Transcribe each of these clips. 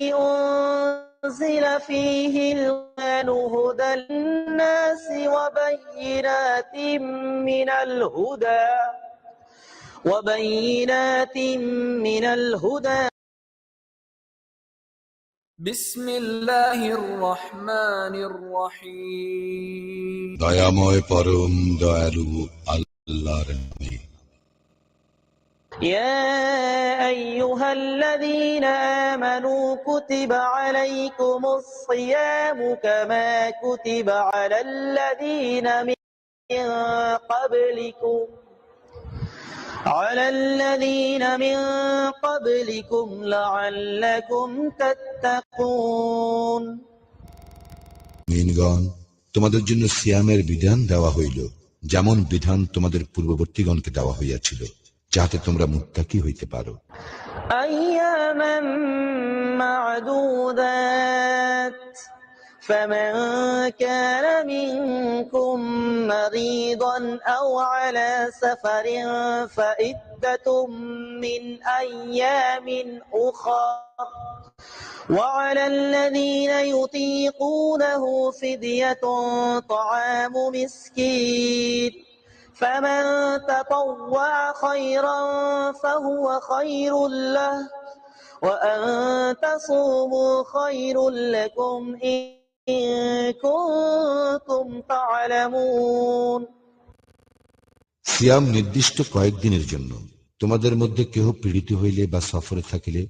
أنزل فيه القرآن هدى للناس وبينات من الهدى وبينات من الهدى. بسم الله الرحمن الرحيم. دايا موي پرم دايلو الله الرحمن يا أيها الذين آمنوا كتب عليكم الصيام كما كتب على الذين من قبلكم على الذين من قبلكم لعلكم تتقون মিনগণ তোমাদের জন্য সিয়ামের বিধান দেওয়া হইল যেমন বিধান তোমাদের পূর্ববর্তীগণকে দেওয়া হইয়াছিল যাতে তোমরা মুত্তাকি হইতে পারো أياما معدودات فمن كان منكم مريضا أو على سفر فعدة من أيام أخر وعلى الذين يطيقونه فدية طعام مسكين فمن تطوع خيرا فهو خير له وأن تصوموا خير لكم إن كنتم تعلمون সিয়াম নির্দিষ্ট কয়েকদিনের জন্য তোমাদের মধ্যে কেহ পীড়িত হইলে বা সফরে থাকিলে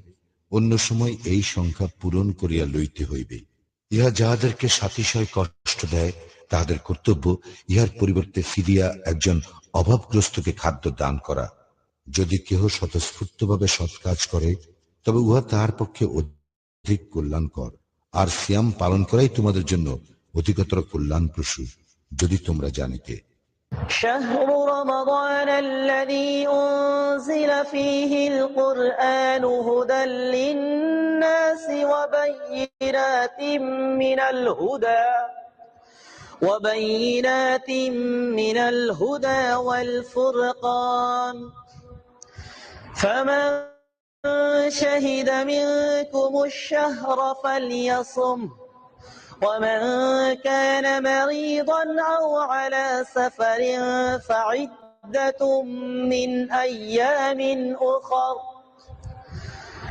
অন্য সময় এই সংখ্যা পূরণ করিয়া লইতে হইবে ইহা যাহাদেরকে সাতিশয় কষ্ট দেয় তাহাদের কর্তব্য ইহার পরিবর্তে ফিরিয়া একজন অভাবগ্রস্তকে খাদ্য দান করা যদি কেহ স্বতঃস্ফূর্তভাবে সৎ কাজ করে তবে উহা তাহার পক্ষে অধিক কল্যাণকর আর সিয়াম পালন করাই তোমাদের জন্য অধিকতর কল্যাণপ্রসূ যদি তোমরা জানিতে شهر رمضان الذي أنزل فيه القرآن هدى للناس وبينات من الهدى وبينات من الهدى والفرقان. فمن شهد منكم الشهر فليصم ومن كان مريضا أو على سفر فعدة من أيام أخر.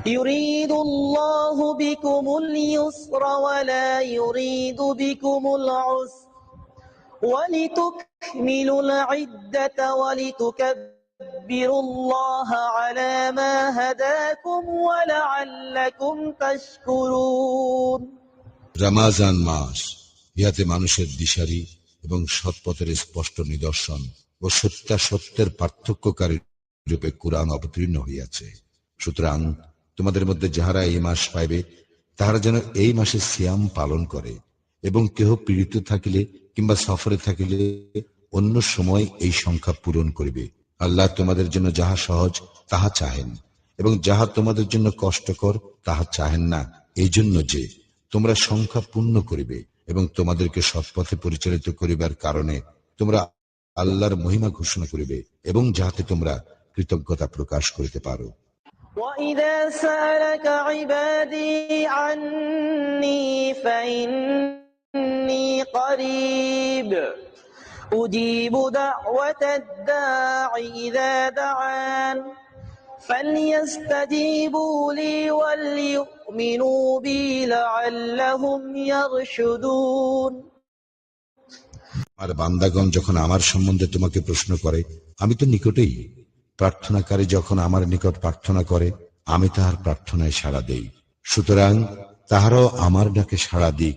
يريد الله بكم اليسر ولا يريد بكم العسر. ولتكملوا العدة ولتكبروا الله على ما هداكم ولعلكم تشكرون রামাজান মাস ইহাতে মানুষের দিশারি এবং সৎপথের স্পষ্ট নিদর্শন ও সত্যাসত্যের পার্থক্যকারী রূপে কোরআন অবতীর্ণ হইয়াছে সুতরাং তোমাদের মধ্যে যাহারা এই মাস পাইবে তাহারা যেন এই মাসে সিয়াম পালন করে এবং কেহ পীড়িত থাকিলে কিংবা সফরে থাকিলে অন্য সময় এই সংখ্যা পূরণ করিবে আল্লাহ তোমাদের জন্য যাহা সহজ তাহা চাহেন এবং যাহা তোমাদের জন্য কষ্টকর তাহা চাহেন না এই জন্য যে তোমরা সংখ্যা পূর্ণ করিবে এবং তোমাদেরকে সৎপথে পরিচালিত করিবার কারণে তোমরা আল্লাহর মহিমা ঘোষণা করিবে এবং যাহাতে তোমরা কৃতজ্ঞতা প্রকাশ করিতে পারো وإذا سألك عبادي عني فإني قريب أجيب دعوة الداع إذا دعان فليستجيبوا لي وليؤمنوا بي لعلهم يرشدون আর বান্দাগণ যখন আমার সম্বন্ধে তোমাকে প্রশ্ন করে আমি তো নিকটেই প্রার্থনাকারী যখন আমার নিকট প্রার্থনা করে আমি তাহার প্রার্থনায় সাড়া দেই সুতরাং তাহারও আমার ডাকে সাড়া দিক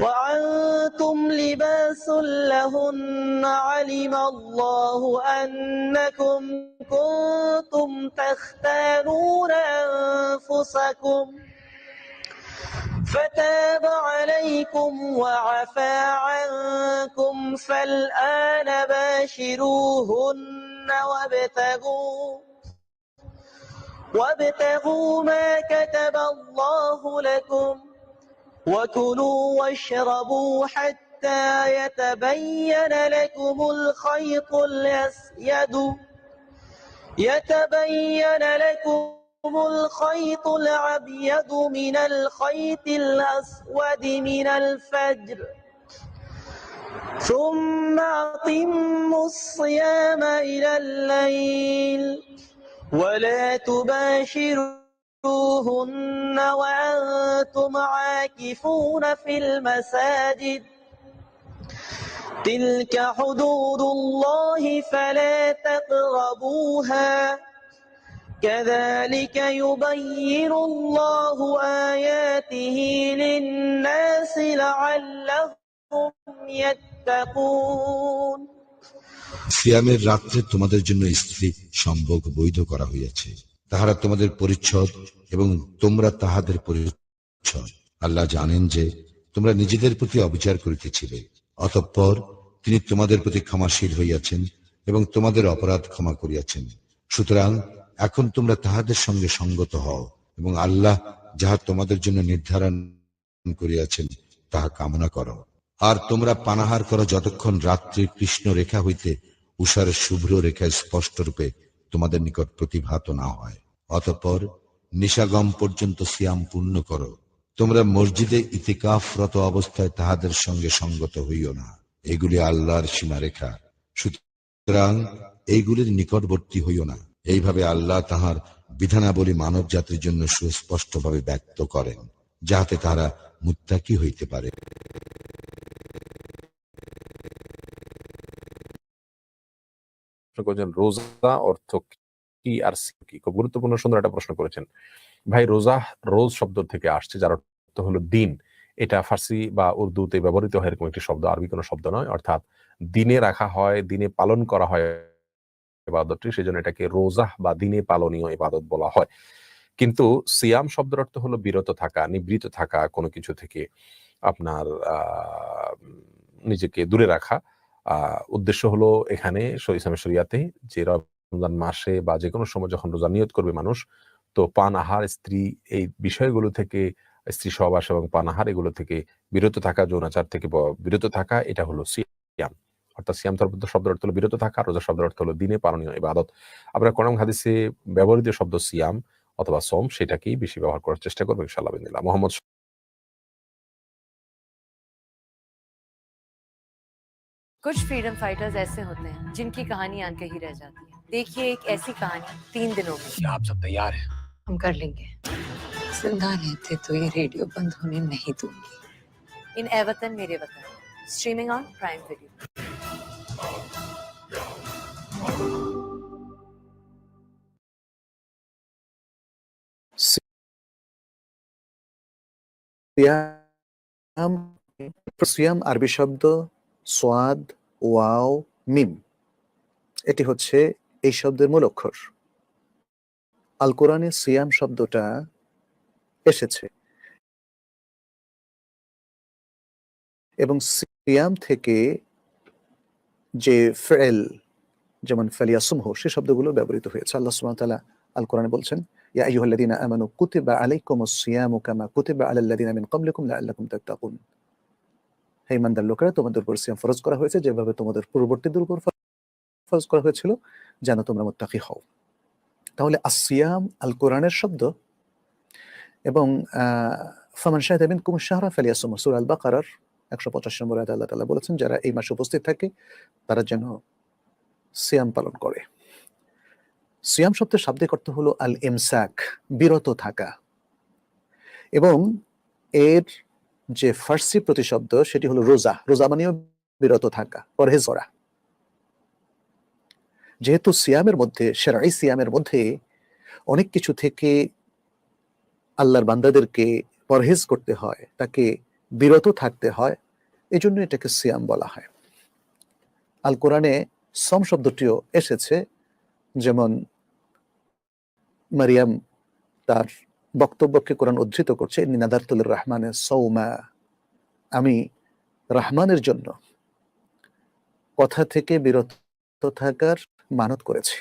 وأنتم لباس لهن علم الله أنكم كنتم تختانون أنفسكم فتاب عليكم وعفى عنكم فالآن باشروهن وابتغوا وابتغوا ما كتب الله لكم وكلوا واشربوا حتى يتبين لكم الخيط الأسيد. يتبين لكم الخيط الأبيض من الخيط الأسود من الفجر. ثم أتموا الصيام إلى الليل. ولا تباشروهن وأنتم عاكفون في المساجد تلك حدود الله فلا تقربوها كذلك يبين الله آياته للناس لعلهم يتقون সিয়ামের রাত্রে তোমাদের জন্য স্ত্রী সম্ভোগ বৈধ করা হইয়াছে তাহারা তোমাদের পরিচ্ছদ এবং তোমরা তাহাদের পরিচ্ছদ। আল্লাহ জানেন যে তোমরা নিজেদের প্রতি অবিচার করিতেছিলে। অতঃপর তিনি তোমাদের প্রতি ক্ষমাশীল হইয়াছেন এবং তোমাদের অপরাধ ক্ষমা করিয়াছেন। সুতরাং এখন তোমরা তাহাদের সঙ্গে সঙ্গত হও এবং আল্লাহ যাহা তোমাদের জন্য নির্ধারণ করিয়াছেন, তাহা কামনা করো। আর তোমরা পানাহার করো যতক্ষণ রাত্রি কৃষ্ণ রেখা হইতে উষার শুভ্র রেখা স্পষ্ট রূপে তোমাদের নিকট প্রতিভাত না হয়। অতঃপর নিশাগম পর্যন্ত সিয়াম পূর্ণ করো। তোমরা মসজিদে ইতিকাফরত অবস্থায় তাহাদের সঙ্গে সঙ্গত হইও না। এগুলি আল্লাহর সীমারেখা। সুতরাং এইগুলির নিকটবর্তী হইও না। এইভাবে আল্লাহ তাহার বিধানাবলী মানব জাতির জন্য সুস্পষ্টভাবে ব্যক্ত করেন, যাহাতে তারা মুত্তাকি হইতে পারে। প্রশ্ন করেছেন, রোজা অর্থ কি আর কি? খুব গুরুত্বপূর্ণ সুন্দর একটা প্রশ্ন করেছেন। ভাই, রোজা রোজ শব্দ থেকে আসছে, যার অর্থ হলো দিন। এটা ফার্সি বা উর্দুতে ব্যবহৃত হয় এরকম একটি শব্দ, আরবি কোনো শব্দ নয়। অর্থাৎ দিনে রাখা হয়, দিনে পালন করা হয় ইবাদতটি সেজন্য এটাকে রোজা বা দিনে পালনীয় ইবাদত বলা হয়। কিন্তু সিয়াম শব্দের অর্থ হলো বিরত থাকা, নিবৃত থাকা, কোনো কিছু থেকে আপনার নিজেকে দূরে রাখা। উদ্দেশ্য হলো এখানে ইসলামের শরিয়াতে যে রমজান মাসে বা যে কোনো সময় যখন রোজা নিয়ত করবে মানুষ, তো পান আহার, স্ত্রী এই বিষয়গুলো থেকে, স্ত্রী সহবাস এবং পান আহার এগুলো থেকে বিরত থাকা, যৌনাচার থেকে বিরত থাকা, এটা হলো সিয়াম। অর্থাৎ সিয়াম শব্দ শব্দের অর্থ হলো বিরত থাকা রোজা শব্দের অর্থ হলো দিনে পালনীয় ইবাদত। আমরা কোরআন হাদিসে ব্যবহৃত শব্দ সিয়াম অথবা সোম সেটাকেই বেশি ব্যবহার করার চেষ্টা করব ইনশাআল্লাহ মোহাম্মদ कुछ फ्रीडम फाइटर्स ऐसे होते हैं जिनकी कहानी आन ही रह जाती है। देखिए एक ऐसी कहानी तीन दिनों में। आप सब तैयार हैं? हम कर लेंगे। ज़िंदा रहते तो ये रेडियो बंद होने नहीं दूँगी। इन एवतन मेरे वतन। स्ट्रीमिंग ऑन प्राइम वीडियो स्वयं अरबी शब्द সোয়াদ, ওয়াও, মিম। এটি হচ্ছে এই শব্দের মূল অক্ষর। আল কোরআনে সিয়াম শব্দটা এসেছে। এবং সিয়াম থেকে যে ফেল, যেমন ফালিয়াসুমহ সে শব্দগুলো ব্যবহৃত হয়েছে। আল্লাহ তাআলা আল কোরআনে বলছেন, ইয়া আইয়ুহাল্লাযীনা আমানু কুতিবা আলাইকুমুস সিয়ামু কামা কুতিবা আলাল্লাযীনা মিন ক্বাবলিকুম লাআল্লাকুম তাত্তাকুন। হে ইমানদার লোকেরা, তোমাদের উপর সিয়াম ফরজ করা হয়েছে, যেভাবে তোমাদের পূর্ববর্তীদের উপর ফরজ করা হয়েছিল, যেন তোমরা মুত্তাকি হও। তাহলে আসিয়াম আল কোরআনের শব্দ, এবং ফামান শাহিদা মিনকুম শাহরা ফালিয়াসুম। সূরা আল বাকারার একশো পঁচাশ নম্বর আয়াতে আল্লাহ তালা বলেছেন, যারা এই মাসে উপস্থিত থাকে, তারা যেন সিয়াম পালন করে। সিয়াম শব্দের শাব্দিক অর্থ হলো আল ইমসাক বিরত থাকা। এবং এর যে ফার্সি প্রতিশব্দ, সেটি হলো রোজা। রোজা মানেও বিরত থাকা, পরহেজ করা। যেহেতু সিয়ামের মধ্যে, সেরাই সিয়ামের মধ্যে অনেক কিছু থেকে আল্লাহর বান্দাদেরকে পরহেজ করতে হয়, তাকে বিরত থাকতে হয় এই জন্য এটাকে সিয়াম বলা হয়। আল কোরআনে সম শব্দটিও এসেছে, যেমন মারিয়াম তার বক্তব্যকে কোরআন উদ্ধৃত করছে নিনাদারতুল রহমানের সৌমা। আমি রহমানের জন্য কথা থেকে বিরত থাকার মানত করেছি।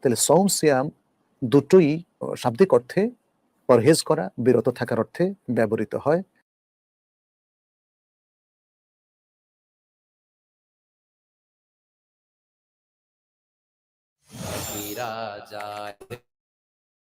তাহলে সৌম, সিয়াম দুটোই শাব্দিক অর্থে পরহেজ করা, বিরত থাকার অর্থে ব্যবহৃত হয়। ফিরা যায় আকাশে ওই নাই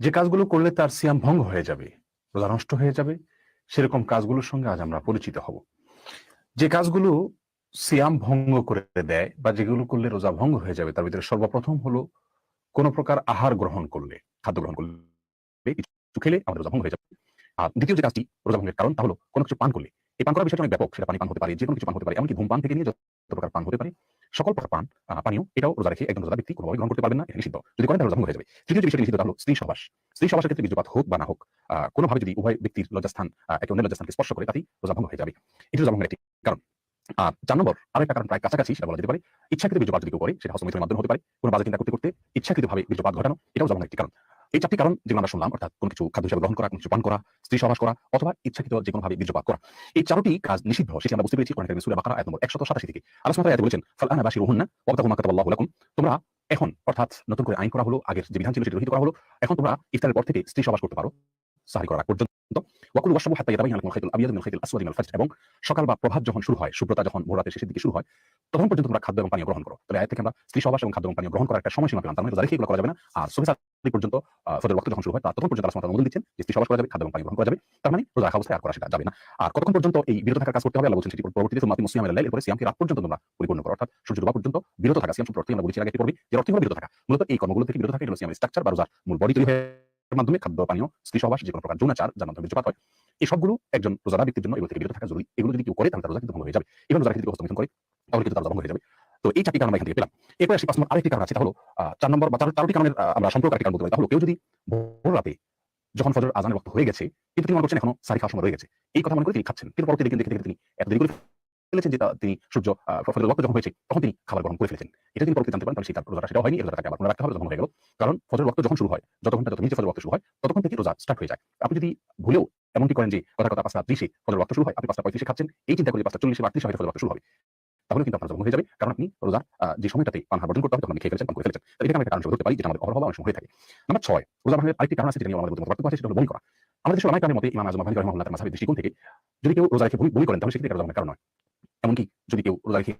যে কাজগুলো করলে তার সিয়াম ভঙ্গ হয়ে যাবে, রোজা নষ্ট হয়ে যাবে, সেরকম কাজগুলোর সঙ্গে আজ আমরা পরিচিত হব। যে কাজগুলো সিয়াম ভঙ্গ করে দেয় বা যেগুলো করলে রোজা ভঙ্গ হয়ে যাবে, তার ভিতরে সর্বপ্রথম হলো কোন প্রকার আহার গ্রহণ করলে, খাদ্য গ্রহণ করলে, কিছু খেলে আমাদের রোজা ভঙ্গ হয়ে যাবে। আর দ্বিতীয় যে কাজটি রোজা ভঙ্গের কারণ, তা হলো কোনো কিছু পান করলে, এই পান করার বিষয়টা অনেক ব্যাপক, সেটা পানি পান হতে পারে যে কোনো কিছু পান হতে পারে, এমনকি ধূমপান থেকে নিয়ে যত প্রকার পান হতে পারে সকল প্রকার পান পানীয় এটাও রোজা রেখে একজন রোজা ব্যক্তি কোনোভাবে গ্রহণ করতে পারবেন না, এটা নিষিদ্ধ। যদি করেন তাহলে রোজা হয়ে যাবে। তৃতীয় যে বিষয়টি নিষিদ্ধ হলো স্ত্রী সহবাস। স্ত্রী সহবাসের ক্ষেত্রে বীর্যপাত হোক বা না হোক কোনোভাবে যদি উভয় ব্যক্তির লজ্জাস্থান একে অন্যের লজ্জাস্থানকে স্পর্শ করে, তাতেই রোজা ভঙ্গ হয়ে যাবে। এটি রোজা ভঙ্গের একটি কারণ। আর চার নম্বর আরও একটা কারণ প্রায় কাছাকাছি, সেটা বলা যেতে পারে, ইচ্ছাকৃত বীর্যপাত যদি কেউ করে, সেটা হস্তমিথের মাধ্যমে হতে পারে, কোনো বাজে চিন্তা করতে করতে ইচ্ছাকৃতভাবে বীর্যপাত ঘটানো, এটাও রোজা ভঙ্গের একটি কারণ। এই চারটি কারণ যেগুলো আমরা শুনলাম, অর্থাৎ কোনো কিছু খাদ্য হিসাবে গ্রহণ করা, কোনো কিছু পান করা, স্ত্রী সহবাস করা, অথবা ইচ্ছাকৃত যে কোনোভাবে বীর্যপাত করা। এই চারটি কাজ নিষিদ্ধ, সেটি আমরা বুঝতে পেরেছি কোরআন কারিমের সূরা বাকারা, আয়াত নম্বর 187 থেকে। আল্লাহ সুবহানাহু ওয়া বলেছেন ফাল আনা বাশিরুহুন্না ওয়াবতাগু মা কাতাবাল্লাহু লাকুম। তোমরা এখন, অর্থাৎ নতুন করে আইন করা হলো, আগের যে বিধান ছিল সেটি রহিত করা হলো। এখন তোমরা ইফতারের পর থেকে স্ত্রী সমাস করতে পারো। সাহারি করার আগ পর্যন্ত। ওয়াকুল ওয়াশরাবু হাত্তা ইয়াতাবাইয়ানা লাকুম খাইতুল আবিয়াদু মিনাল খাইতিল আসওয়াদি মিনাল ফাজর এবং সকাল বা প্রভাত যখন শুরু হয় শুভ্রতা যখন ভোর রাতের শেষের দিকে শুরু হয়, তখন পর্যন্ত তোমরা খাদ্য এবং পানীয় গ্রহণ করো। তাহলে আয়াত থেকে আমরা স্ত্রী সহবাস এবং খাদ্য এবং পানীয় গ্রহণ করার একটা সময়সীমা পেলাম। তার মানে রোজা এগুলো করা যাবে না। আর সুবহ সাদি পর্যন্ত ফজর ওয়াক্ত যখন শুরু হয় তখন পর্যন্ত তাআলা অনুমোদন দিচ্ছেন যে স্ত্রী সহবাস করা যাবে, খাদ্য এবং পানীয় গ্রহণ করা যাবে। তার মানে রোজা রাখা অবস্থায় আর করা সেটা যাবে না। আর কতক্ষণ পর্যন্ত এই বিরত থাকার কাজ করতে হবে, আল্লাহ বলছেন সেটি পরবর্তীতে। সুমাতি মুসলিম আলাইহি এরপরে সিয়ামকে রাত পর্যন্ত তোমরা পরিপূর্ণ করো। অর্থাৎ সূর্য ডোবা পর্যন্ত বিরত থাকা, সিয়াম সম্পর্কে আমরা বলেছি আগে একটি পর্বে, যে অর্থ বিরত থাকা। মূলত এই কর্মগুলো থেকে বিরত থাকা, এটা সিয়ামের স্ট্রাকচার বা রোজার মূল বডি তৈরি হয়ে মাধ্যমে খাদ্য, পানীয় স্ত্রী সহবাস যে কোনো প্রকার যৌনাচার, যার মাধ্যমে বীর্যপাত হয় এই সবগুলো একজন রোজাদার ব্যক্তির জন্য এগুলো থেকে বিরত থাকা জরুরি। এগুলো যদি কেউ করে, তাহলে তার রোজা কিন্তু ভঙ্গ হয়ে যাবে। এবার রোজা যদি হস্তমিথন করে, তাহলে কিন্তু তার ভঙ্গ হয়ে যাবে। তো এই চারটি কারণ আমরা এখান থেকে পেলাম। এরপরে আসি পাঁচ নম্বর আরেকটি কারণ আছে, তা হলো চার নম্বর বা চারটি কারণের আমরা সম্পর্ক একটি কারণ বলতে পারি। তা হলো, কেউ যদি ভোর রাতে যখন ফজর, আজানের রক্ত হয়ে গেছে, কিন্তু তিনি মনে করছেন এখনও সারি খাওয়ার সময় রয়ে গেছে, এই কথা মনে করে তিনি খাচ্ছেন। কিন্তু পরবর্তী দেখে দেখে তিনি এত দেরি করে ফেলেছেন যে তিনি সূর্য ফজরের রক্ত যখন হয়েছে, তখন তিনি খাবার গ্রহণ করে ফেলেছেন। এটা তিনি পরবর্তী জানতে পারেন, তাহলে সেই রোজাটা সেটাও হয়নি রোজাটাকে আবার রাখতে হবে যখন হয়ে গেল। কারণ ফজরের রক্ত যখন শুরু হয়, যত ঘণ্টা যত নিচে ফজর রক্ত শুরু হয়, ততক্ষণ থেকে রোজা স্টার্ট হয়ে যায়। আপনি যদি ভুলেও এমনটি করেন যে কথা কথা পাঁচটা ত্রিশে ফজর রক্ত শুরু হয়, আপনি পাঁচটা পঁয়ত্রিশে খাচ্ছেন, এই চিন্তা করে পাঁচটা চল্লিশে বা ত্রিশে হয়তো ফজর রক্ত শুরু হবে। তাহলে কিন্তু আপনার জন্ম হয়ে যাবে, কারণ আপনি রোজার যে সময়টাতে পানহার বর্জন করতে হবে, তখন খেয়ে ফেলেছেন, পান করে ফেলেছেন। এটা আমরা কারণ ধরতে পারি, যেটা আমাদের অহরহ অনেক সময় হয়ে থাকে। নাম্বার ছয়, রোজা ভাঙের আরেকটি কারণ আছে যেটা আমাদের মধ্যে পার্থক্য আছে, সেটা হলো বমি করা। আমাদের দেশের অনেক কারণের মতে ইমাম আজম আহমদ রহমাহুল্লাহ তার দৃষ্টিকোণ থেকে যদি কেউ রোজা রেখে বমি করেন, তাহলে সেক্ষেত্রে কারণ নয়। এমনকি যদি কেউ রোজা রেখে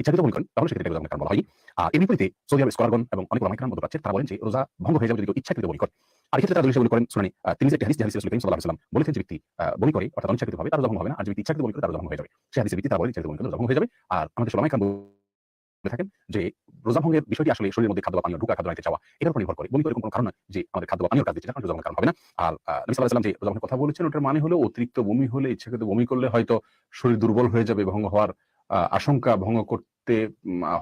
ইচ্ছাকৃত ভুল করেন, তাহলে সেক্ষেত্রে রোজা কারণ বলা হয়নি। আর এর বিপরীতে সৌদি আরব স্কলারগণ এবং অনেক অনেক কেরাম মত তারা বলেন যে রোজা ভঙ্গ হয়ে যাবে যদি কেউ ইচ্ছাকৃত বমি করে। আর এক্ষেত্রে তারা মনে করেন, শুনানি তিনি একটি হাদিস হাদিস রসুল করিম সাল্লাহ বলেছেন যে ব্যক্তি বলি করে, অর্থাৎ অনিচ্ছাকৃত ভাবে তার ভঙ্গ হবে না, আর যদি ইচ্ছাকৃত বলি করে, তার ভঙ্গ হয়ে যাবে। সে হাদিসের ব্যক্তি তারা বলেন ইচ্ছাকৃত বমি করে ভঙ্গ হয়ে যাবে। আর আমাদের কেরাম বলে থাকেন যে রোজা ভঙ্গের বিষয়টি আসলে শরীরের মধ্যে খাদ্য বা পানীয় ঢুকা খাদ্য নিতে চাওয়া, এটার উপর নির্ভর করে। বমি করে কোনো কারণ নয় যে আমাদের খাদ্য বা পানীয় কাজ দিচ্ছে কারণ রোজা কারণ হবে না। আর নবী ওয়াসাল্লাম যে রোজা কথা বলেছেন, ওটার মানে হলো অতিরিক্ত বমি হলে ইচ্ছাকৃত বমি করলে হয়তো শরীর দুর্বল হয়ে যাবে, ভঙ্গ হওয়ার আশঙ্কা ভঙ্গ করতে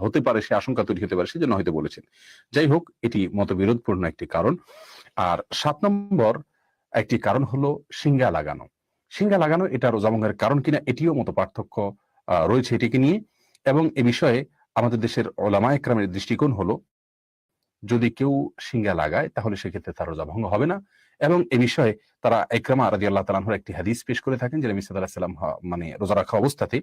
হতে পারে, সে আশঙ্কা তৈরি হতে পারে, সেজন্য হয়তো বলেছেন। যাই হোক, এটি মতবিরোধপূর্ণ একটি কারণ। আর সাত নম্বর একটি কারণ হলো সিঙ্গা লাগানো। সিঙ্গা লাগানো এটা রোজা ভঙ্গের কারণ কিনা, এটিও মত পার্থক্য রয়েছে এটিকে নিয়ে। এবং এ বিষয়ে আমাদের দেশের ওলামা একরামের দৃষ্টিকোণ হলো, যদি কেউ সিঙ্গা লাগায়, তাহলে সেক্ষেত্রে তার রোজা ভঙ্গ হবে না। এবং এ বিষয়ে তারা একরামা রাজি আল্লাহ তালাহর একটি হাদিস পেশ করে থাকেন যে নবী সাল্লাহ সাল্লাম মানে রোজা রাখা অবস্থাতে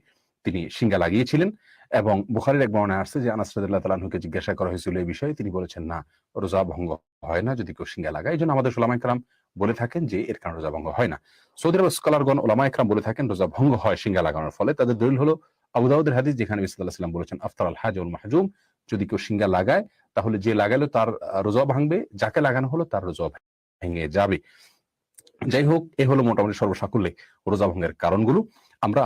তিনি সিঙ্গা লাগিয়েছিলেন এবং বুখারির এক বর্ণায় আসছে যে আনাস রাদিয়াল্লাহু তাআলা আনহুকে জিজ্ঞাসা করা হয়েছিল এই বিষয়ে। তিনি বলেছেন, না, রোজা ভঙ্গ হয় না যদি কেউ সিঙ্গা লাগায়। এই জন্য আমাদের ওলামা একরাম বলে থাকেন যে এর কারণে রোজা ভঙ্গ হয় না। সৌদি আরব স্কলারগণ, ওলামা একরাম বলে থাকেন, রোজা ভঙ্গ হয় সিঙ্গা লাগানোর ফলে। তাদের দলিল হলো আবু দাউদের হাদিস যেখানে সাল্লাম বলেছেন, আফতার আল হাজ মাহজুম যদি কেউ সিঙ্গা লাগায়, তাহলে যে লাগালো তার রোজা ভাঙবে, যাকে লাগানো হলো তার রোজা ভেঙে যাবে। যাই হোক, এ হলো মোটামুটি সর্বসাকুল্যে রোজা ভঙ্গের কারণগুলো। আমরা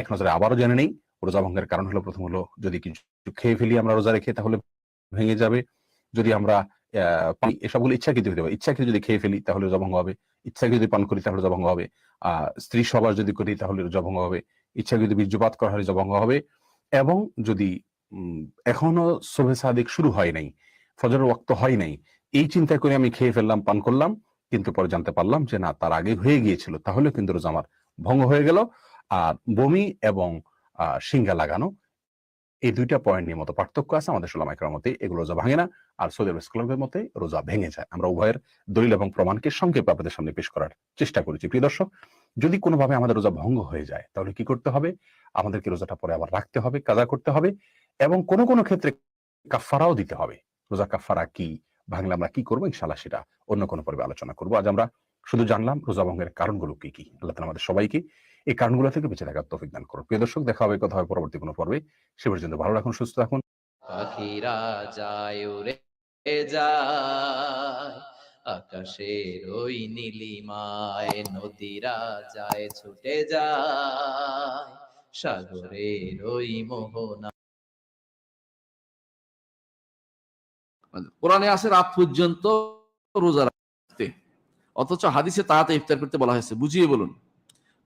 এক নজরে আবারও জেনে নেই, রোজা ভঙ্গের কারণ হলো, প্রথম হলো যদি কিছু খেয়ে ফেলি আমরা রোজা রেখে, তাহলে ভেঙে যাবে। যদি আমরা এসবগুলো ইচ্ছাকৃত হতে হবে। ইচ্ছাকৃত যদি খেয়ে ফেলি, তাহলে রোজা ভঙ্গ হবে। ইচ্ছা যদি পান করি, তাহলে রোজা ভঙ্গ হবে। আহ স্ত্রী সবার যদি করি, তাহলে রোজা ভঙ্গ হবে। ইচ্ছা যদি বীর্যপাত করা হলে জবঙ্গ হবে এবং যদি এখনও শোভে সাদিক শুরু হয় নাই ফজর ওয়াক্ত হয় নাই, এই চিন্তা করে আমি খেয়ে ফেললাম, পান করলাম, কিন্তু পরে জানতে পারলাম যে না, তার আগে হয়ে গিয়েছিল তাহলে কিন্তু রোজা আমার ভঙ্গ হয়ে গেল। আর বমি এবং সিঙ্গা লাগানো এই দুইটা পয়েন্ট নিয়ে মতো পার্থক্য আছে। আমাদের সোলামাইকার মতে এগুলো রোজা ভাঙে না, আর সৌদি আরব স্কলারদের মতে রোজা ভেঙে যায়। আমরা উভয়ের দলিল এবং প্রমাণকে সংক্ষেপে আপনাদের সামনে পেশ করার চেষ্টা করেছি। প্রিয় দর্শক, যদি কোনোভাবে আমাদের রোজা ভঙ্গ হয়ে যায়, তাহলে কি করতে হবে? আমাদেরকে রোজাটা পরে আবার রাখতে হবে, কাজা করতে হবে এবং কোনো কোনো ক্ষেত্রে কাফারাও দিতে হবে। রোজা কাফারা কি, ভাঙলে আমরা কি করব? ইনশাল্লাহ সেটা অন্য কোনো পর্বে আলোচনা করব। আজ আমরা শুধু জানলাম রোজা ভঙ্গের কারণগুলো কি কি। আল্লাহ আমাদের সবাইকে এই কারণগুলো থেকে বেঁচে থাকার তৌফিক দান করুন। প্রিয় দর্শক দেখা হবে কথা হবে পরবর্তী কোনো পর্বে। সে পর্যন্ত ভালো রাখুন সুস্থ থাকুন। পাখিরা যায় আকাশের ওই নীলিমায় নদীরা যায় ছুটে যায় সাগরের ওই মোহনা। কোরআনে আছে রাত পর্যন্ত রোজা রাখতে। অথচ হাদিসে তাড়াতে ইফতার করতে বলা হয়েছে। বুঝিয়ে বলুন।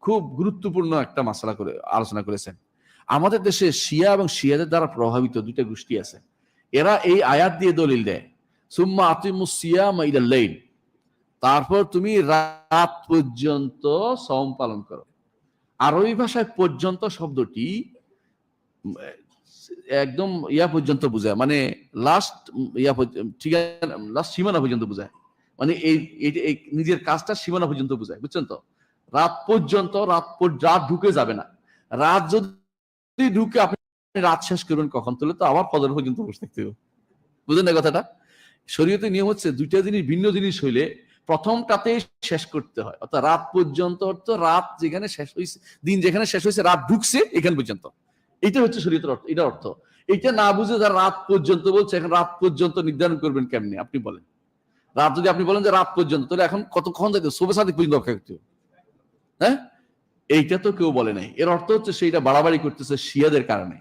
খুব গুরুত্বপূর্ণ একটা মশলা করে আলোচনা করেছেন। আমাদের দেশে শিয়া এবং শিয়াদের দ্বারা প্রভাবিত দুইটা গোষ্ঠী আছে। এরা এই আয়াত দিয়ে দলিল দেয়, সুম্মা আতিমুস সিয়াম ইলাল লাইল তারপর তুমি রাত পর্যন্ত সম পালন করো। আরবি ভাষায় পর্যন্ত শব্দটি একদম ইয়া পর্যন্ত বোঝায় মানে লাস্ট ইয়া ঠিক আছে লাস্ট সীমানা পর্যন্ত বোঝায়। মানে এই নিজের কাজটা সীমানা পর্যন্ত বোঝায়, বুঝছেন তো? রাত পর্যন্ত, রাত রাত ঢুকে যাবে না। রাত যদি ঢুকে আপনি রাত শেষ করবেন কখন? তাহলে তো আবার ফজর পর্যন্ত বসে থাকতে হবে। বুঝলেন না কথাটা? শরীয়তে নিয়ম হচ্ছে দুইটা জিনিস ভিন্ন জিনিস হইলে প্রথমটাতে শেষ করতে হয়। অর্থাৎ রাত পর্যন্ত অর্থ রাত যেখানে শেষ হয়েছে দিন যেখানে শেষ হয়েছে রাত ঢুকছে এখান পর্যন্ত। এটা হচ্ছে শরীয়তের অর্থ এটা অর্থ। এটা না বুঝে যারা রাত পর্যন্ত বলছে, এখন রাত পর্যন্ত নির্ধারণ করবেন কেমনি? আপনি বলেন। রাত যদি আপনি বলেন যে রাত পর্যন্ত, তাহলে এখন কতক্ষণ যাইতে শুভে সাদিক পর্যন্ত অপেক্ষা করতে হবে। হ্যাঁ? এইটা তো কেউ বলে নাই। এর অর্থ হচ্ছে সেইটা বাড়াবাড়ি করতেছে শিয়াদের কারণে।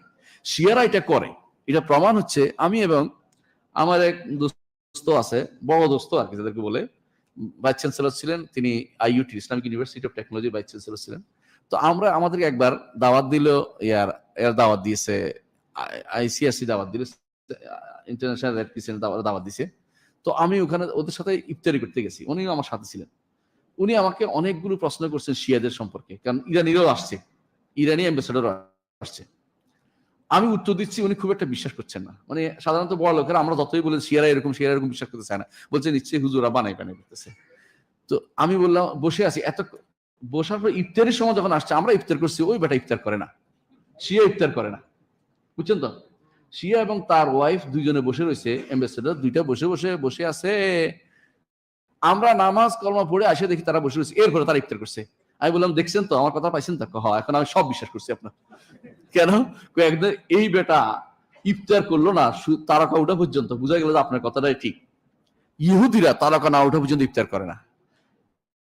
শিয়ারা এটা করে। এটা প্রমাণ হচ্ছে আমি এবং আমার এক দোস্ত আছে, বড় দোস্ত আর কি, যাদেরকে বলে, ভাইস চ্যান্সেলর ছিলেন, তিনি IUT, Islamic university of technology vice chancellor ছিলেন। তো আমরা আমাদেরকে একবার দাওয়াত দিল, ইয়ার এর দাওয়াত দিয়েছে আইসিএসসি দাওয়াত দিল, ইন্টারন্যাশনাল রেড দাওয়াত দিছে। তো আমি ওখানে ওদের সাথে ইফতারি করতে গেছি। উনিও আমার সাথে ছিলেন। উনি আমাকে অনেকগুলো প্রশ্ন করছেন শিয়াদের সম্পর্কে, কারণ ইরানিরাও আসছে। ইরানি অ্যাম্বাসেডর আসছে। আমি উত্তর দিচ্ছি, উনি খুব একটা বিশ্বাস করছেন না। মানে সাধারণত বড় লোকেরা, আমরা যতই বলে শিয়ারা এরকম শিয়ারা এরকম বিশ্বাস করতে চায় না বলছে, নিশ্চয়ই হুজুরা বানাই বানাই করতেছে তো আমি বললাম, বসে আছি, এত বসার পর ইফতারের সময় যখন আসছে, আমরা ইফতার করছি, ওই বেটা ইফতার করে না। শিয়া ইফতার করে না। বুঝছেন তো? শিয়া এবং তার ওয়াইফ দুইজনে বসে রয়েছে অ্যাম্বাসেডর দুইটা বসে বসে বসে আছে। আমরা নামাজ কলমা পড়ে আসে দেখি তারা বসে রয়েছে। এরপরে তারা ইফতার করছে। আমি বললাম, দেখছেন তো? আমার কথা পাইছেন তো? হ্যাঁ এখন আমি সব বিশ্বাস করছি আপনার। কেন? কই একদম এই বেটা ইফতার করল না তারকা ওঠা পর্যন্ত। বোঝা গেল যে আপনার কথাটাই ঠিক। ইহুদিরা তারকা না ওঠা পর্যন্ত ইফতার করে না।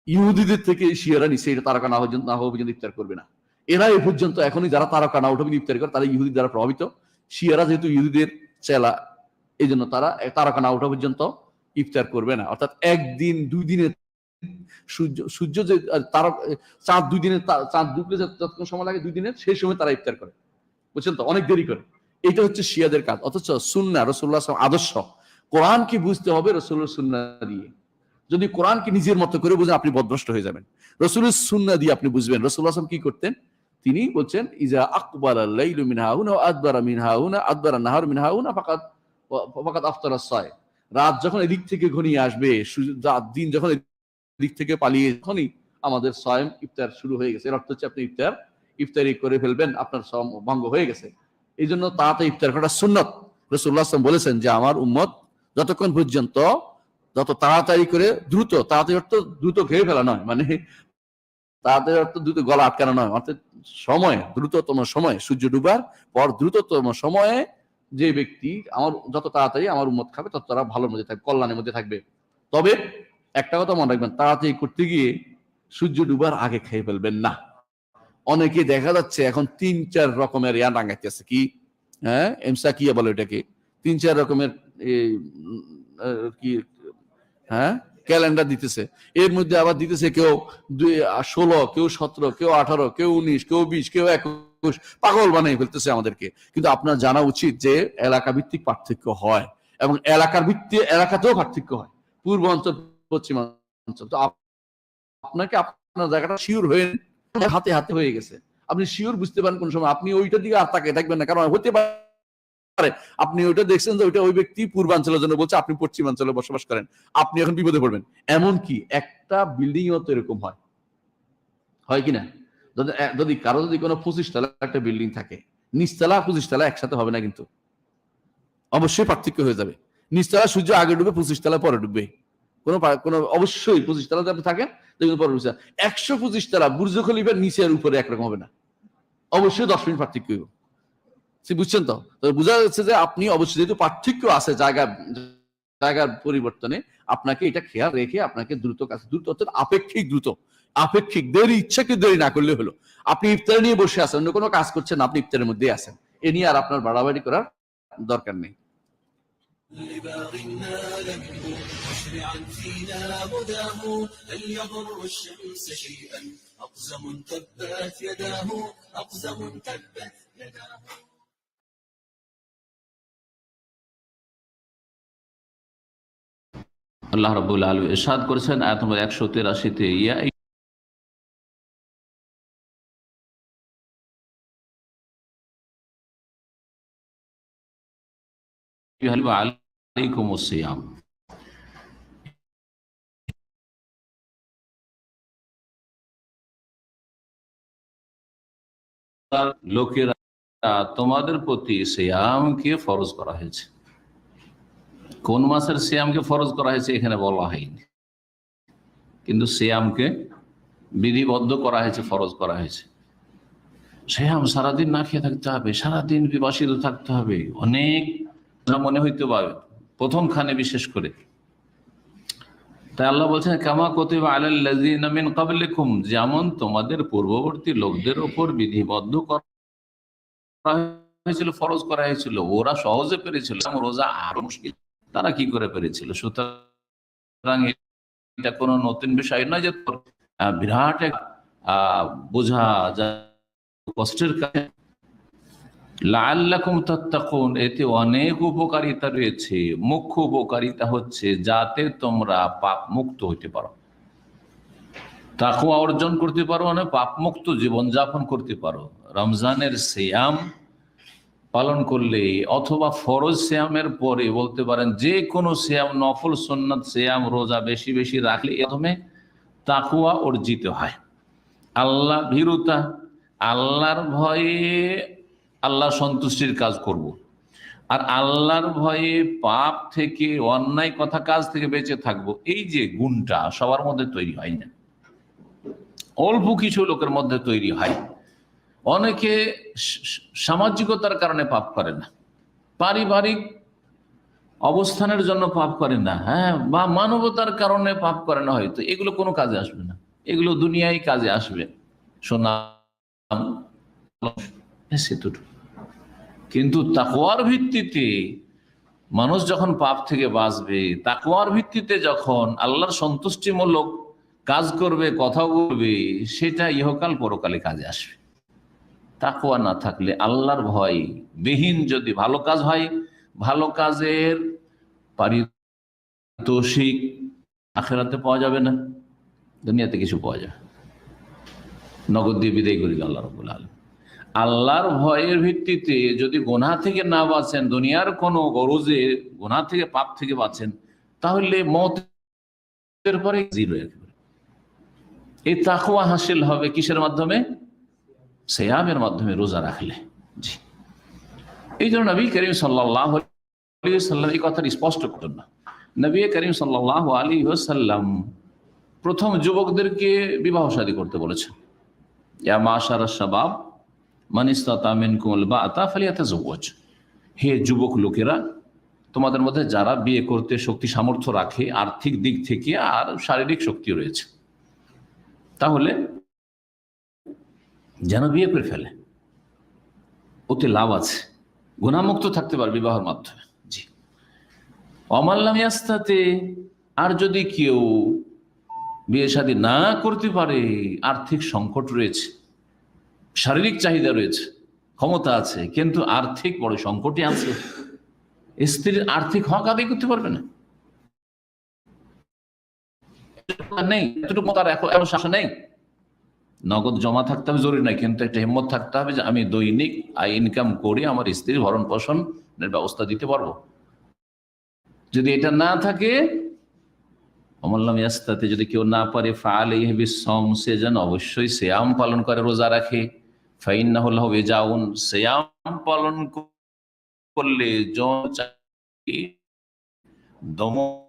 ইহুদিদের থেকে শিয়ারা নিচে এটা তারকা না পর্যন্ত না হওয়া পর্যন্ত ইফতার করবে না। এরা এ পর্যন্ত এখনই যারা তারকা না ওঠা পর্যন্ত ইফতার করে, তারা ইহুদি দ্বারা প্রভাবিত। শিয়ারা যেহেতু ইহুদিদের চেলা এই জন্য তারা তারকা না ওঠা পর্যন্ত ইফতার করবে না। অর্থাৎ একদিন, দুই দিনের সূর্য সূর্য যে তারা, চাঁদ দুই দিনের চাঁদ ডুবলে যত- যতক্ষণ সময় লাগে দুই দিনের, সেই সময় তারা ইফতার করে। বুঝছেন তো? অনেক দেরি করে। এটা হচ্ছে শিয়াদের কাজ। অথচ সুন্না রসুল্লাহ আদর্শ। কোরআনকে বুঝতে হবে রসুল্লাহ সুন্না দিয়ে। যদি কোরআনকে নিজের মতো করে বুঝেন, আপনি বদভ্রষ্ট হয়ে যাবেন। রসুলের সুন্না দিয়ে আপনি বুঝবেন। রসুল্লাহ আসলাম কি করতেন? তিনি বলছেন, ইজা আকবর লাইলু মিন হাউনা আদবারা মিন হাউনা আদবারা নাহার মিন হাউনা ফাকাত ফাকাত আফতার সায় রাত যখন এদিক থেকে ঘনিয়ে আসবে দিন যখন এদিক থেকে পালিয়ে যখনই আমাদের স্বয়ং ইফতার শুরু হয়ে গেছে। এর অর্থ হচ্ছে আপনি ইফতার, ইফতারি করে ফেলবেন, আপনার সম ভঙ্গ হয়ে গেছে। এই জন্য তাড়াতাড়ি ইফতার করা সুন্নত। রসুল্লাহ আসলাম বলেছেন যে, আমার উম্মত যতক্ষণ পর্যন্ত, যত তাড়াতাড়ি করে দ্রুত, তাড়াতাড়ি অর্থ দ্রুত খেয়ে ফেলা নয় মানে তাড়াতাড়ি অর্থ দ্রুত গলা আটকানো নয়, অর্থাৎ সময়, দ্রুততম সময়, সূর্য ডুবার পর দ্রুততম সময়ে যে ব্যক্তি আমার যত তাড়াতাড়ি আমার উম্মত খাবে, তত তারা ভালোর মধ্যে থাকবে কল্যাণের মধ্যে থাকবে। তবে একটা কথা মনে রাখবেন, তাড়াতাড়ি করতে গিয়ে সূর্য ডুবার আগে খেয়ে ফেলবেন না। অনেকে দেখা যাচ্ছে এখন তিন, চার রকমের ইয়া টাঙ্গাইতেছে কি? হ্যাঁ? এমসা কিয়া বলে ওটাকে। তিন, চার রকমের কি হ্যাঁ? ক্যালেন্ডার দিতেছে। এর মধ্যে আবার দিতেছে কেউ ষোলো, কেউ সতেরো, কেউ আঠারো, কেউ উনিশ, কেউ বিশ, কেউ একুশ। পাগল বানিয়ে ফেলতেছে আমাদেরকে। কিন্তু আপনার জানা উচিত যে এলাকা ভিত্তিক পার্থক্য হয় এবং এলাকার ভিত্তি, এলাকাতেও পার্থক্য হয়। পূর্ব অঞ্চল, পশ্চিম অঞ্চল। তো আপনাকে আপনার জায়গাটা শিওর হয়ে হাতে হাতে হয়ে গেছে। আপনি শিওর বুঝতে পারেন কোন সময়। আপনি ওইটার দিকে আর তাকিয়ে থাকবেন না। কারণ হতে পারে আপনি ওইটা দেখছেন যে ওইটা ওই ব্যক্তি পূর্বাঞ্চলের জন্য বলছে, আপনি পশ্চিমাঞ্চলে বসবাস করেন। আপনি এখন বিপদে পড়বেন। এমন কি একটা বিল্ডিং এরকম হয়। হয় কি না? যদি কারও যদি কোনো পঁচিশ তলা একটা বিল্ডিং থাকে, নিচতলা পঁচিশ তলা একসাথে হবে না কিন্তু। অবশ্যই পার্থক্য হয়ে যাবে। নিচতলা সূর্য আগে ডুবে, পঁচিশ তলা পরে ডুববে কোনো কোনো, অবশ্যই পঁচিশ তলাতে আপনি থাকেন পরে ডুবছে একশো পঁচিশ তলা বুর্জ খলিফার নিচে আর উপরে একরকম হবে না। অবশ্যই দশ মিনিট পার্থক্য হইব। বুঝছেন তো? বোঝা যাচ্ছে যে আপনি অবশ্যই যেহেতু পার্থক্য আছে জায়গা, জায়গার পরিবর্তনে, আপনাকে এটা খেয়াল রেখে আপনাকে দ্রুত কাছে দ্রুত অর্থাৎ আপেক্ষিক দ্রুত আপেক্ষিক দেরি ইচ্ছাকে দেরি না করলে হলো। আপনি ইফতার নিয়ে বসে আছেন, অন্য কোনো কাজ করছেন আপনি ইফতারের মধ্যেই আছেন। এ নিয়ে আর আপনার বাড়াবাড়ি করার দরকার নেই। আল্লাহ রবুল আলম এরশাদ করেছেন, আয়াত নম্বর একশো তেরাশিতে, ইয়া লোকেরা তোমাদের প্রতি সিয়ামকে ফরজ করা হয়েছে। কোন মাসের সিয়ামকে ফরজ করা হয়েছে এখানে বলা হয়নি। কিন্তু সিয়ামকে বিধিবদ্ধ করা হয়েছে, ফরজ করা হয়েছে। সিয়াম সারাদিন না খেয়ে থাকতে হবে, সারাদিন বিবাসিত থাকতে হবে। অনেক না মনে হইতে পারে। প্রথম খানে বিশেষ করে। তাই আল্লাহ বলছেন, কামা কতিবা আলাল্লাযিনা মিন ক্বাবলিকুম যেমন তোমাদের পূর্ববর্তী লোকদের উপর বিধিবদ্ধ করা হয়েছিল, ফরজ করা হয়েছিল, ওরা সহজে পেরেছিল রোজা আরও মুশকিল। তারা কি করে পেরেছিল? সুতরাং এটা কোনো নতুন বিষয় নয় যে বিরাট এক বোঝা যা কষ্টের কাজ লাল্লাকুম তাত্তাকুন, এতে অনেক উপকারিতা রয়েছে। মুখ্য উপকারিতা হচ্ছে যাতে তোমরা পাপ মুক্ত হইতে পারো। তাকুয়া অর্জন করতে পারো মানে পাপ মুক্ত জীবনযাপন করতে পারো। রমজানের সিয়াম পালন করলে, অথবা ফরজ শ্যামের পরে বলতে পারেন যে কোনো শ্যাম নফল সন্ন্যত শ্যাম রোজা বেশি বেশি রাখলে প্রথমে তাকুয়া অর্জিত হয়। আল্লাহ ভীরুতা, আল্লাহর ভয়ে আল্লাহ সন্তুষ্টির কাজ করব। আর আল্লাহর ভয়ে পাপ থেকে, অন্যায় কথা কাজ থেকে বেঁচে থাকব, এই যে গুণটা সবার মধ্যে তৈরি হয় না। অল্প কিছু লোকের মধ্যে তৈরি হয়। অনেকে সামাজিকতার কারণে পাপ করে না। পারিবারিক অবস্থানের জন্য পাপ করে না। হ্যাঁ বা মানবতার কারণে পাপ করে না হয়তো। এগুলো কোনো কাজে আসবে না। এগুলো দুনিয়ায় কাজে আসবে। সোনাম ব্যাস এতটুকু। কিন্তু তাকওয়ার ভিত্তিতে মানুষ যখন পাপ থেকে বাঁচবে, তাকওয়ার ভিত্তিতে যখন আল্লাহর সন্তুষ্টিমূলক কাজ করবে, কথা বলবে, সেটা ইহকাল পরকালে কাজে আসবে। তাকুয়া না থাকলে আল্লাহর ভয় বিহীন যদি ভালো কাজ হয়, ভালো কাজের পারিতোষিক আখেরাতে পাওয়া যাবে না, দুনিয়াতে কিছু পাওয়া যাবে নগদ দিয়ে বিদায় করি আল্লাহ রবুল আলম আল্লাহর ভয়ের ভিত্তিতে যদি গোনা থেকে না বাঁচেন, দুনিয়ার কোনো গরজে গোনা থেকে, পাপ থেকে বাঁচেন, তাহলে মতের পরে জিরো একেবারে এই তাকুয়া হাসিল হবে কিসের মাধ্যমে? সেয়ামের মাধ্যমে রোজা রাখলে। জি। এই জন্য নবী করিম সাল্লাহ সাল্লাম এই কথাটি স্পষ্ট করতেন না। নবী করিম সাল্লাহ আলী সাল্লাম প্রথম যুবকদেরকে বিবাহ শাদী করতে বলেছেন। ইয়া মাশার শাবাব মানিস্তামিন হে যুবক লোকেরা, তোমাদের মধ্যে যারা বিয়ে করতে শক্তি সামর্থ্য রাখে, আর্থিক দিক থেকে আর শারীরিক শক্তি রয়েছে, তাহলে যেন বিয়ে করে ফেলে। ওতে লাভ আছে। গুণামুক্ত থাকতে পারে বিবাহের মাধ্যমে। জি। অমাল্লাম ইয়াস্তাতে, আর যদি কেউ বিয়ে শাদী না করতে পারে, আর্থিক সংকট রয়েছে। শারীরিক চাহিদা রয়েছে, ক্ষমতা আছে, কিন্তু আর্থিক বড় সংকটই আছে। স্ত্রীর আর্থিক হক আদায় করতে পারবে না। নেই, এতটুকু তার এখন শাসন নেই। নগদ জমা থাকতে হবে, জরুরি নাই কিন্তু একটা হিম্মত থাকতে হবে যে আমি দৈনিক আয় ইনকাম করে আমার স্ত্রীর ভরণ পোষণের ব্যবস্থা দিতে পারব। যদি এটা না থাকে অমল্লাম ইয়াস্তাতে যদি কেউ না পারে ফাল এই সম সে যেন অবশ্যই শ্যাম পালন করে, রোজা রাখে। শ্যাম পালন করলে দম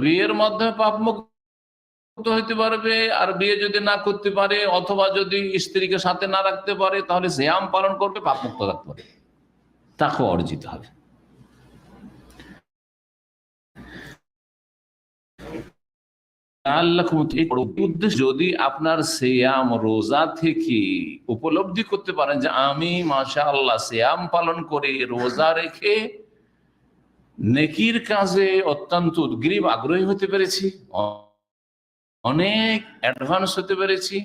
বিয়ের মাধ্যমে পাপ মুক্ত হইতে পারবে, আর বিয়ে যদি না করতে পারে, অথবা যদি স্ত্রীকে সাথে না রাখতে পারে, তাহলে শ্যাম পালন করবে, পাপ মুক্ত থাকতে পারে তাকে অর্জিত হবে। উদ্দেশ্য যদি আপনার শ্যাম রোজা থেকে উপলব্ধি করতে পারেন যে আমি মাশা আল্লাহ শ্যাম পালন করে রোজা রেখে নেকির কাজে অত্যন্ত উদ্গ্রীব আগ্রহী হতে পেরেছি, অনেক অ্যাডভান্স হতে পেরেছি।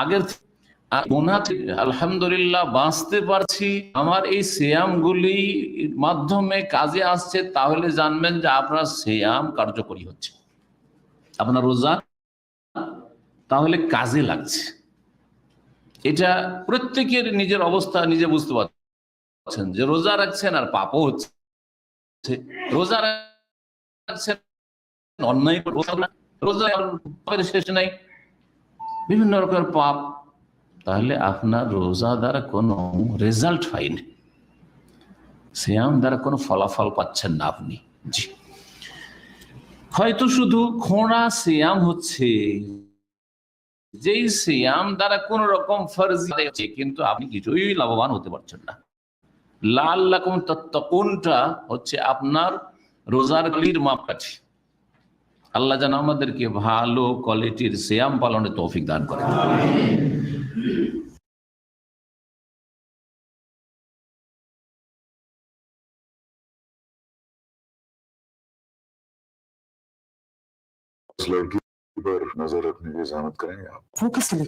আগের আলহামদুলিল্লাহ বাঁচতে পারছি। আমার এই সিয়ামগুলি মাধ্যমে কাজে আসছে, তাহলে জানবেন যে আপনার সিয়াম কার্যকরী হচ্ছে। আপনার রোজা তাহলে কাজে লাগছে। এটা প্রত্যেকের নিজের অবস্থা, নিজে বুঝতে পারছেন যে রোজা রাখছেন আর পাপও হচ্ছে। রোজা রাখছেন, অন্যায় রোজা রোজা শেষ নাই। বিভিন্ন রকমের পাপ তাহলে আপনার রোজা দ্বারা কোনো রেজাল্ট হয়নি শ্যাম দ্বারা কোনো ফলাফল পাচ্ছেন না আপনি। জি। হয়তো শুধু খোঁড়া শ্যাম হচ্ছে, যেই শ্যাম দ্বারা কোন রকম ফরজ কিন্তু আপনি কিছুই লাভবান হতে পারছেন না। লাল রকম তত্ত্বকোনটা হচ্ছে আপনার রোজার গলির মাপকাঠি। আল্লাহ যেন আমাদেরকে ভালো কোয়ালিটির শ্যাম পালনে তৌফিক দান করে उस लड़की पर नजर रखने की जहमत करेंगे आप वो किस लिए